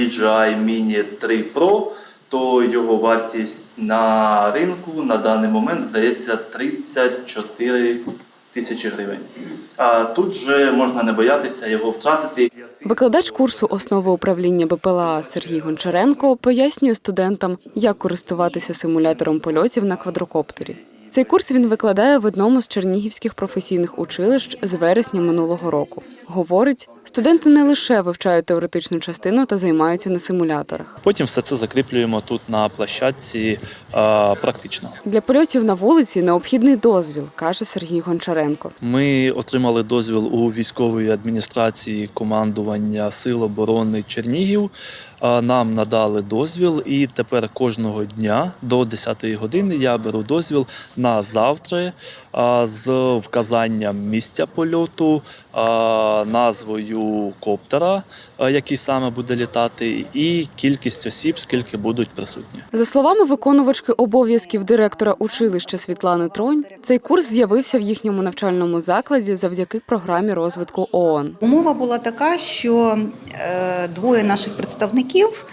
DJI Mini 3 Pro, то його вартість на ринку на даний момент здається 34 тисячі гривень. А тут же можна не боятися його втратити. Викладач курсу основи управління БПЛА Сергій Гончаренко пояснює студентам, як користуватися симулятором польотів на квадрокоптері. Цей курс він викладає в одному з чернігівських професійних училищ з вересня минулого року. Говорить, студенти не лише вивчають теоретичну частину та займаються на симуляторах. Потім все це закріплюємо тут на площадці а, практично. Для польотів на вулиці необхідний дозвіл, каже Сергій Гончаренко. Ми отримали дозвіл у військової адміністрації командування Сил оборони Чернігів. Нам надали дозвіл, і тепер кожного дня до 10-ї години я беру дозвіл на завтра з вказанням місця польоту, а, назвою коптера, який саме буде літати, і кількість осіб, скільки будуть присутні. За словами виконувачки обов'язків директора училища Світлани Тронь, цей курс з'явився в їхньому навчальному закладі завдяки програмі розвитку ООН. Умова була така, що е, двоє наших представників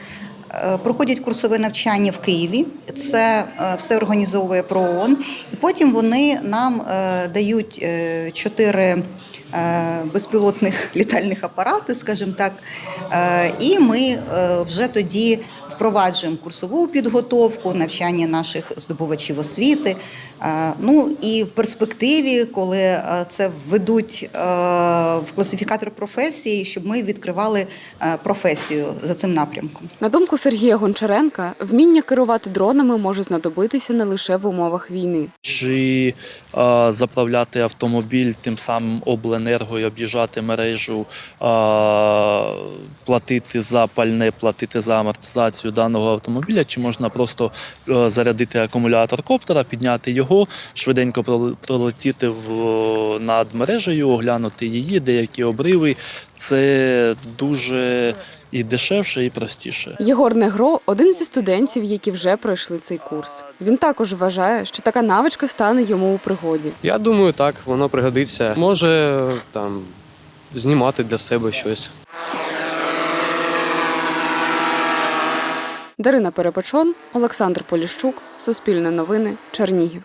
е, проходять курсове навчання в Києві. Це е, все організовує ПРООН. І потім вони нам е, дають е, чотири. Е, Безпілотних літальних апарати, скажімо так, Е, і ми е, вже тоді впроваджуємо курсову підготовку, навчання наших здобувачів освіти. Ну і в перспективі, коли це введуть в класифікатор професії, щоб ми відкривали професію за цим напрямком. На думку Сергія Гончаренка, вміння керувати дронами може знадобитися не лише в умовах війни. Чи заправляти автомобіль тим самим обленерго і об'їжджати мережу, платити за пальне, платити за амортизацію даного автомобіля, чи можна просто е, зарядити акумулятор коптера, підняти його, швиденько пролетіти над мережею, оглянути її, деякі обриви. Це дуже і дешевше, і простіше. Єгор Негро один зі студентів, які вже пройшли цей курс. Він також вважає, що така навичка стане йому у пригоді. Я думаю, так, воно пригодиться. Може там знімати для себе щось. Дарина Перепечон, Олександр Поліщук, Суспільне новини, Чернігів.